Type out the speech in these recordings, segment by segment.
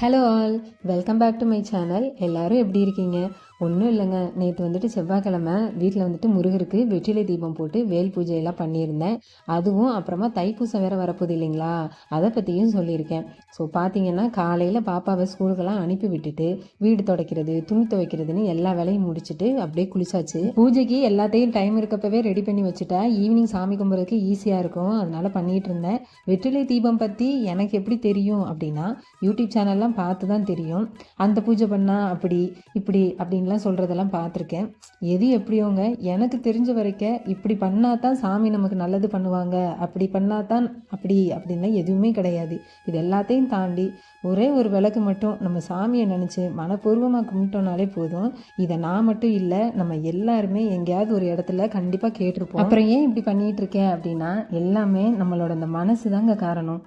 Hello all welcome back to my channel எல்லோரும் எப்படி இருக்கீங்க? ஒன்றும் இல்லைங்க. நேற்று வந்துட்டு செவ்வாய்க்கிழமை வீட்டில் வந்துட்டு முருகருக்கு வெற்றிலை தீபம் போட்டு வேல் பூஜையெல்லாம் பண்ணியிருந்தேன். அதுவும் அப்புறமா தைப்பூசம் வேறு வரப்போகுது இல்லைங்களா? அதை பற்றியும் சொல்லியிருக்கேன். ஸோ பார்த்தீங்கன்னா காலையில் பாப்பாவை ஸ்கூலுக்கெல்லாம் அனுப்பி விட்டுட்டு வீடு துடைக்கிறது துணி துவைக்கிறதுன்னு எல்லா வேலையும் முடிச்சுட்டு அப்படியே குளிச்சாச்சு. பூஜைக்கு எல்லாத்தையும் டைம் இருக்கப்பவே ரெடி பண்ணி வச்சுட்டா ஈவினிங் சாமி கும்பிட்றதுக்கு ஈஸியாக இருக்கும். அதனால் பண்ணிகிட்டு இருந்தேன். வெற்றிலை தீபம் பற்றி எனக்கு எப்படி தெரியும் அப்படின்னா யூடியூப் சேனல்லாம் பார்த்து தான் தெரியும். அந்த பூஜை பண்ணால் அப்படி இப்படி அப்படின்னு அப்படின்லாம் சொல்கிறதெல்லாம் பார்த்துருக்கேன். எது எப்படியோங்க? எனக்கு தெரிஞ்ச வரைக்கும் இப்படி பண்ணால் தான் சாமி நமக்கு நல்லது பண்ணுவாங்க. அப்படி பண்ணால் தான் அப்படி அப்படின்லாம் எதுவுமே கிடையாது. இது எல்லாத்தையும் தாண்டி ஒரே ஒரு விளக்கு மட்டும் நம்ம சாமியை நினச்சி மனப்பூர்வமாக கும்பிட்டோம்னாலே போதும். இதை நான் மட்டும் இல்லை நம்ம எல்லாருமே எங்கேயாவது ஒரு இடத்துல கண்டிப்பாக கேட்டிருப்போம். அப்புறம் ஏன் இப்படி பண்ணிகிட்டு இருக்கேன் அப்படின்னா எல்லாமே நம்மளோட அந்த மனசு தாங்க காரணம்.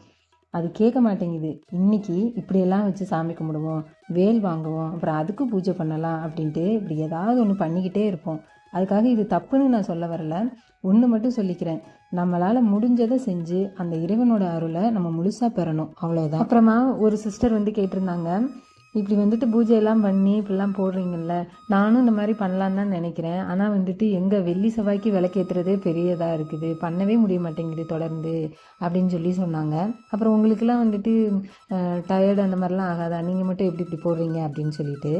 அது கேட்க மாட்டேங்குது. இன்னைக்கு இப்படியெல்லாம் வச்சு சாமி கும்பிடுவோம் வேல் வாங்குவோம் அப்புறம் அதுக்கு பூஜை பண்ணலாம் அப்படின்ட்டு இப்படி ஏதாவது ஒன்று பண்ணிக்கிட்டே இருப்போம். அதுக்காக இது தப்புன்னு நான் சொல்ல வரல. ஒன்று மட்டும் சொல்லிக்கிறேன். நம்மளால் முடிஞ்சதை செஞ்சு அந்த இறைவனோட அருளை நம்ம முழுசாக பெறணும். அவ்வளோதான் அப்புறமா ஒரு சிஸ்டர் வந்து கேட்டிருந்தாங்க இப்படி வந்துட்டு பூஜையெல்லாம் பண்ணி இப்படிலாம் போடுறீங்கல்ல நானும் இந்த மாதிரி பண்ணலான்னு தான் நினைக்கிறேன். ஆனால் வந்துட்டு எங்கள் வெள்ளி செவ்வாய்க்கு விளக்கேற்றுறதே பெரியதாக இருக்குது. பண்ணவே முடிய மாட்டேங்குது தொடர்ந்து அப்படின்னு சொல்லி சொன்னாங்க. அப்புறம் உங்களுக்கெல்லாம் வந்துட்டு டயர்டு அந்த மாதிரிலாம் ஆகாதா? நீங்கள் மட்டும் எப்படி இப்படி போடுறீங்க அப்படின்னு சொல்லிட்டு.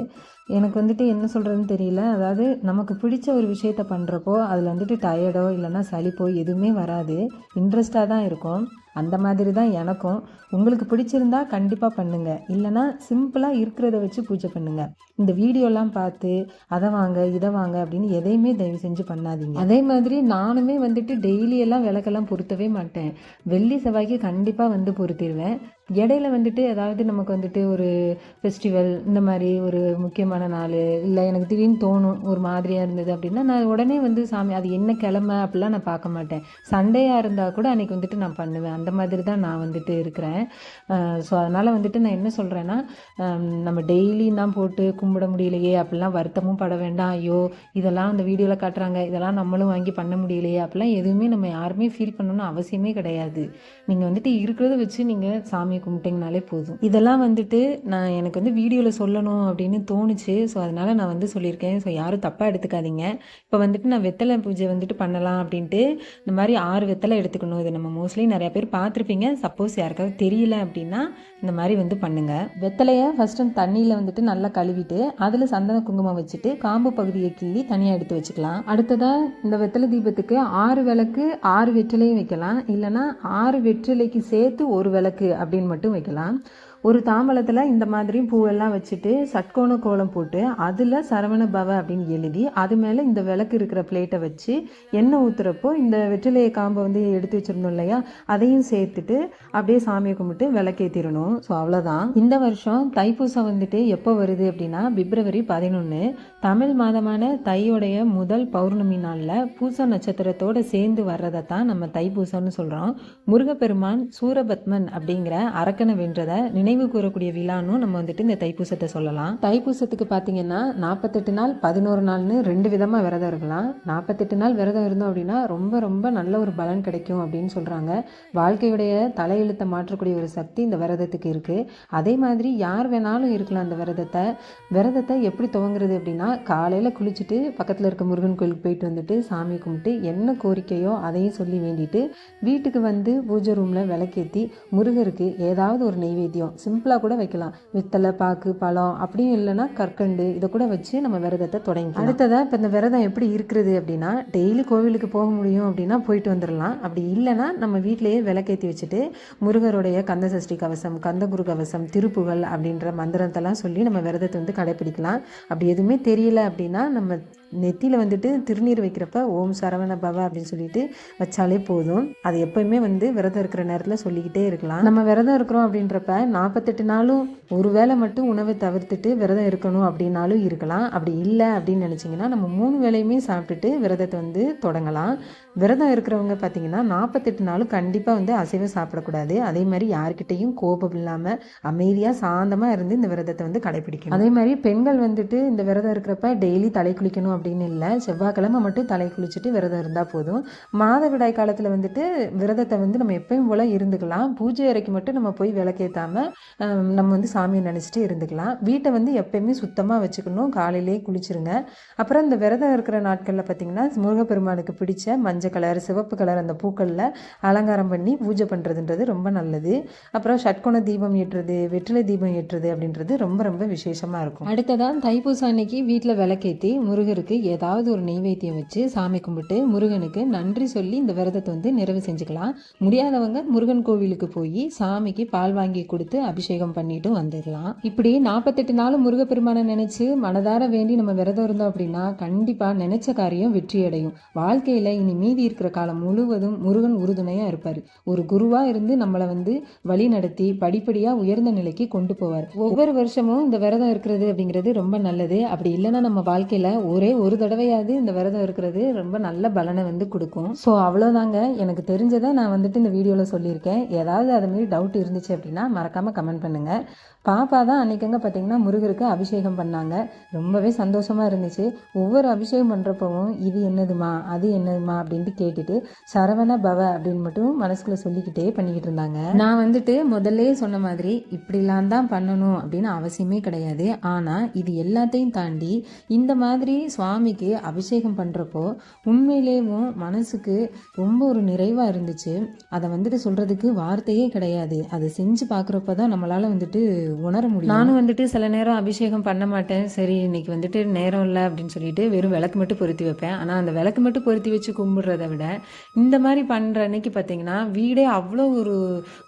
எனக்கு வந்துட்டு என்ன சொல்கிறதுன்னு தெரியல. அதாவது நமக்கு பிடிச்ச ஒரு விஷயத்த பண்ணுறப்போ அதில் வந்துட்டு டயர்டோ இல்லைன்னா சளிப்போ எதுவுமே வராது. இன்ட்ரெஸ்டாக தான் இருக்கும். அந்த மாதிரி தான் எனக்கும். உங்களுக்கு பிடிச்சிருந்தா கண்டிப்பாக பண்ணுங்கள் இல்லைனா சிம்பிளாக இருக்கிறத வச்சு பூஜை பண்ணுங்கள் இந்த வீடியோலாம் பார்த்து அதை வாங்க இதை வாங்க அப்படின்னு எதையுமே தயவு செஞ்சு பண்ணாதீங்க. அதே மாதிரி நானுமே வந்துட்டு டெய்லியெல்லாம் விளக்கெல்லாம் பொருத்தவே மாட்டேன். வெள்ளி செவ்வாய்க்கு கண்டிப்பாக வந்து பொருத்திடுவேன் இடையில வந்துட்டு ஏதாவது நமக்கு வந்துட்டு ஒரு ஃபெஸ்டிவல் இந்த மாதிரி ஒரு முக்கியமான நாள் இல்லை எனக்கு திடீர்னு தோணும் ஒரு மாதிரியாக இருந்தது அப்படின்னா நான் உடனே வந்து சாமி அது என்ன கிழமை? அப்படிலாம் நான் பார்க்க மாட்டேன். சண்டேயாக இருந்தால் கூட அன்றைக்கி வந்துட்டு நான் பண்ணுவேன். அந்த மாதிரி தான் நான் வந்துட்டு இருக்கிறேன். ஸோ அதனால் வந்துட்டு நான் என்ன சொல்கிறேன்னா நம்ம டெய்லியும் தான் போட்டு கும்பிட முடியலையே அப்படிலாம் வருத்தமும் பட வேண்டாம். ஐயோ இதெல்லாம் அந்த வீடியோவில் காட்டுறாங்க. இதெல்லாம் நம்மளும் வாங்கி பண்ண முடியலையே அப்படிலாம் எதுவுமே நம்ம யாருமே ஃபீல் பண்ணணும்னு அவசியமே கிடையாது. நீங்கள் வந்துட்டு இருக்கிறத வச்சு நீங்கள் சாமியை கும்பிட்டிங்கனாலே போதும். இதெல்லாம் வந்துட்டு நான் எனக்கு வந்து வீடியோவில் சொல்லணும் அப்படின்னு தோணுச்சு ஸோ அதனால் நான் வந்து சொல்லியிருக்கேன். ஸோ யாரும் தப்பாக எடுத்துக்காதீங்க. இப்போ வந்துட்டு நான் வெத்தலை பூஜை வந்துட்டு பண்ணலாம் அப்படின்ட்டு இந்த மாதிரி ஆறு வெத்தலை எடுத்துக்கணும். இது நம்ம மோஸ்ட்லி நிறையா பேர் பார்த்துருப்பீங்க. சப்போஸ் யாருக்காவது தெரியல அப்படின்னா இந்த மாதிரி வந்து பண்ணுங்கள் வெத்தலையை ஃபஸ்ட்டு தண்ணியில் வந்துட்டு நல்லா கழுவிட்டு அதில் சந்தன குங்குமம் வச்சுட்டு காம்பு பகுதியை கிள்ளி தனியாக எடுத்து வச்சுக்கலாம். அடுத்ததாக இந்த வெத்தலை தீபத்துக்கு ஆறு விளக்கு ஆறு வெற்றிலையும் வைக்கலாம். இல்லைனா ஆறு வெற்றிலைக்கு சேர்த்து ஒரு விளக்கு அப்படின்னு மட்டும் வைக்கலாம். ஒரு தாம்பலத்தில் இந்த மாதிரி பூவெல்லாம் வச்சுட்டு சட்கோண கோலம் போட்டு அதில் சரவண பவ அப்படின்னு எழுதி அது மேலே இந்த விளக்கு இருக்கிற பிளேட்டை வச்சு எண்ணெய் ஊற்றுறப்போ இந்த வெற்றிலையை காம்பை வந்து எடுத்து வச்சிருந்தோம் இல்லையா? அதையும் சேர்த்துட்டு அப்படியே சாமியை கும்பிட்டு விளக்கேற்றிடணும் ஸோ அவ்வளோதான் இந்த வருஷம் தைப்பூசம் வந்துட்டு எப்போ வருது அப்படின்னா பிப்ரவரி பதினொன்று தமிழ் மாதமான தையோடைய முதல் பௌர்ணமி நாளில் பூச நட்சத்திரத்தோடு சேர்ந்து வர்றதை தான் நம்ம தைப்பூசம்னு சொல்கிறோம் முருகப்பெருமான் சூரபத்மன் அப்படிங்கிற அரக்கனை வென்றதை நினைவு கூறக்கூடிய விழான்னு நம்ம வந்துட்டு இந்த தைப்பூசத்தை சொல்லலாம். தைப்பூசத்துக்கு பார்த்தீங்கன்னா நாற்பத்தெட்டு நாள் பதினோரு நாள்னு ரெண்டு விதமாக விரதம் இருக்கலாம். நாற்பத்தெட்டு நாள் விரதம் இருந்தோம் அப்படின்னா ரொம்ப ரொம்ப நல்ல ஒரு பலன் கிடைக்கும் அப்படின்னு சொல்கிறாங்க வாழ்க்கையுடைய தலையெழுத்தை மாற்றக்கூடிய ஒரு சக்தி இந்த விரதத்துக்கு இருக்குது அதே மாதிரி யார் வேணாலும் இருக்கலாம் அந்த விரதத்தை. விரதத்தை எப்படி துவங்குறது அப்படின்னா காலையில் குளிச்சுட்டு பக்கத்தில் இருக்க முருகன் கோயிலுக்கு போயிட்டு வந்துட்டு சாமி கும்பிட்டு என்ன கோரிக்கையோ அதையும் சொல்லி வேண்டிட்டு வீட்டுக்கு வந்து பூஜை ரூமில் விளக்கேற்றி முருகருக்கு ஏதாவது ஒரு நெய்வேத்தியம் சிம்பிளாக கூட வைக்கலாம். வித்தலை பாக்கு பழம் அப்படியும் இல்லைன்னா கற்கண்டு இதை கூட வச்சு நம்ம விரதத்தை தொடங்கி அடுத்ததாக இப்போ இந்த விரதம் எப்படி இருக்கிறது அப்படின்னா டெய்லி கோவிலுக்கு போக முடியும் அப்படின்னா போயிட்டு வந்துடலாம் அப்படி இல்லைன்னா நம்ம வீட்டிலேயே விளக்கேற்றி வச்சுட்டு முருகருடைய கந்த சஷ்டி கவசம் கந்தகுரு கவசம் திருப்புகள் அப்படின்ற மந்திரத்தெல்லாம் சொல்லி நம்ம விரதத்தை வந்து கடைப்பிடிக்கலாம். அப்படி எதுவுமே தெரியல அப்படின்னா நம்ம நெத்தியில் வந்துட்டு திருநீர் வைக்கிறப்ப ஓம் சரவண பவ அப்படின்னு சொல்லிட்டு வச்சாலே போதும். அது எப்பயுமே வந்து விரதம் இருக்கிற நேரத்தில் சொல்லிக்கிட்டே இருக்கலாம். நம்ம விரதம் இருக்கிறோம் அப்படின்றப்ப நாற்பத்தெட்டு நாளும் ஒரு வேளை மட்டும் உணவை தவிர்த்துட்டு விரதம் இருக்கணும் அப்படின்னாலும் இருக்கலாம். அப்படி இல்லை அப்படின்னு நினச்சிங்கன்னா நம்ம மூணு வேலையுமே சாப்பிட்டுட்டு விரதத்தை வந்து தொடங்கலாம். விரதம் இருக்கிறவங்க பார்த்தீங்கன்னா நாற்பத்தெட்டு நாளும் கண்டிப்பாக வந்து அசைவம் சாப்பிடக்கூடாது. அதே மாதிரி யாருக்கிட்டையும் கோபம் இல்லாமல் அமைதியாக சாந்தமாக இருந்து இந்த விரதத்தை வந்து கடைபிடிக்கணும். அதே மாதிரி பெண்கள் வந்துட்டு இந்த விரதம் இருக்கிறப்ப டெய்லி தலை குளிக்கணும் அப்படின்னு இல்லை. செவ்வாய்க்கிழமை மட்டும் தலை குளிச்சுட்டு விரதம் இருந்தால் போதும். மாதவிடாய் காலத்தில் வந்துட்டு விரதத்தை வந்து நம்ம எப்பயும் போல் இருந்துக்கலாம். பூஜை அறைக்கு மட்டும் நம்ம போய் விளக்கேற்றாமல் நம்ம வந்து சாமியை நினச்சிட்டு இருந்துக்கலாம். வீட்டை வந்து எப்பயுமே சுத்தமாக வச்சுக்கணும். காலையிலே குளிச்சிருங்க. அப்புறம் இந்த விரதம் இருக்கிற நாட்களில் பார்த்திங்கன்னா முருகப்பெருமானுக்கு பிடிச்ச மஞ்சள் கலர் சிவப்பு கலர் அந்த பூக்களில் அலங்காரம் பண்ணி பூஜை பண்ணுறதுன்றது ரொம்ப நல்லது. அப்புறம் ஷட்கோண தீபம் ஏற்றுறது வெற்றிலை தீபம் ஏற்றுறது அப்படின்றது ரொம்ப ரொம்ப விசேஷமாக இருக்கும். அடுத்ததான் தைப்பூசம் அன்னைக்கு வீட்டில் விளக்கேற்றி முருகருக்கு ஏதாவது ஒரு நெய்வேத்தியம் வச்சு சாமி கும்பிட்டு முருகனுக்கு நன்றி சொல்லி இந்த விரதத்தை வந்து நிறைவு செஞ்சுக்கலாம். முடியாதவங்க முருகன் கோவிலுக்கு போய் சாமிக்கு பால் வாங்கி கொடுத்து அபிஷேகம் பண்ணிட்டு வந்துடலாம். இப்படி நாற்பத்தெட்டு நாளும் முருகப்பெருமானை நினைச்சு மனதார வேண்டி நம்ம விரதம் இருந்தோம் அப்படின்னா கண்டிப்பா நினைச்ச காரியம் வெற்றி அடையும். வாழ்க்கையில இனி மீதி இருக்கிற காலம் முழுவதும் முருகன் உறுதுணையா இருப்பார். ஒரு குருவா இருந்து நம்மளை வந்து வழி நடத்தி படிப்படியா உயர்ந்த நிலைக்கு கொண்டு போவார். ஒவ்வொரு வருஷமும் இந்த விரதம் இருக்கிறது அப்படிங்கிறது ரொம்ப நல்லது. அப்படி இல்லைன்னா நம்ம வாழ்க்கையில ஒரே ஒரு தடவையாவது இந்த விரதம் இருக்கிறது ரொம்ப நல்ல பலனை வந்து கொடுக்கும். ஸோ அவ்வளோதாங்க எனக்கு தெரிஞ்சதை நான் வந்துட்டு இந்த வீடியோவில் சொல்லியிருக்கேன். ஏதாவது அதுமாரி டவுட் இருந்துச்சு அப்படின்னா மறக்காமல் கமெண்ட் பண்ணுங்கள் பாப்பா தான் அன்றைக்கங்க பார்த்தீங்கன்னா முருகருக்கு அபிஷேகம் பண்ணாங்க. ரொம்பவே சந்தோஷமாக இருந்துச்சு. ஒவ்வொரு அபிஷேகம் பண்ணுறப்பவும் இது என்னதுமா அது என்னதுமா அப்படின்ட்டு கேட்டுட்டு சரவண பவ அப்படின்னு மட்டும் மனசுக்குள்ளே சொல்லிக்கிட்டே பண்ணிக்கிட்டு இருந்தாங்க. நான் வந்துட்டு முதல்ல சொன்ன மாதிரி இப்படிலாம் தான் பண்ணணும் அப்படின்னு அவசியமே கிடையாது. ஆனால் இது எல்லாத்தையும் தாண்டி இந்த மாதிரி சுவாமிக்கு அபிஷேகம் பண்ணுறப்போ உண்மையிலேயும் மனசுக்கு ரொம்ப ஒரு நிறைவாக இருந்துச்சு. அதை வந்துட்டு சொல்கிறதுக்கு வார்த்தையே கிடையாது. அதை செஞ்சு பார்க்குறப்ப தான் நம்மளால் வந்துட்டு உணர முடியும். நானும் வந்துட்டு சில நேரம் அபிஷேகம் பண்ண மாட்டேன். சரி இன்னைக்கு வந்துட்டு நேரம் இல்லை அப்படின்னு சொல்லிட்டு வெறும் விளக்கு மட்டும் பொருத்தி வைப்பேன். ஆனால் அந்த விளக்கு மட்டும் பொருத்தி வச்சு கும்பிடுறத விட இந்த மாதிரி பண்ணுற அன்னைக்கு பார்த்தீங்கன்னா வீடே அவ்வளோ ஒரு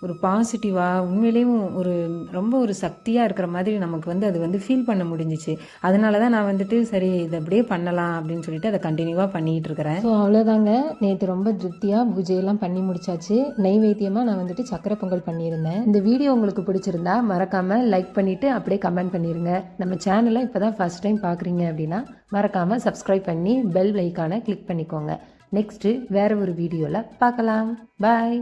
ஒரு பாசிட்டிவாக உண்மையிலேயும் ஒரு ரொம்ப ஒரு சக்தியாக இருக்கிற மாதிரி நமக்கு வந்து அது வந்து ஃபீல் பண்ண முடிஞ்சிச்சு. அதனால தான் நான் வந்துட்டு சரி இதை அப்படியே பண்ணலாம் அப்படின்னு சொல்லிட்டு அதை கண்டினியூவாக பண்ணிகிட்டு இருக்கிறேன் ஸோ அவ்வளோதாங்க நேற்று ரொம்ப திருப்தியாக பூஜையெல்லாம் பண்ணி முடிச்சாச்சு. நைவேத்தியமாக நான் வந்துட்டு சக்கரை பொங்கல் பண்ணியிருந்தேன். இந்த வீடியோ உங்களுக்கு பிடிச்சிருந்தா மறக்காமல் லைக் பண்ணிவிட்டு அப்படியே கமெண்ட் பண்ணிடுங்க நம்ம சேனலை இப்போ தான் ஃபஸ்ட் டைம் பார்க்குறீங்க அப்படின்னா மறக்காமல் சப்ஸ்கிரைப் பண்ணி பெல் ஐக்கானை கிளிக் பண்ணிக்கோங்க. நெக்ஸ்ட்டு வேறு ஒரு வீடியோவில் பார்க்கலாம் பாய்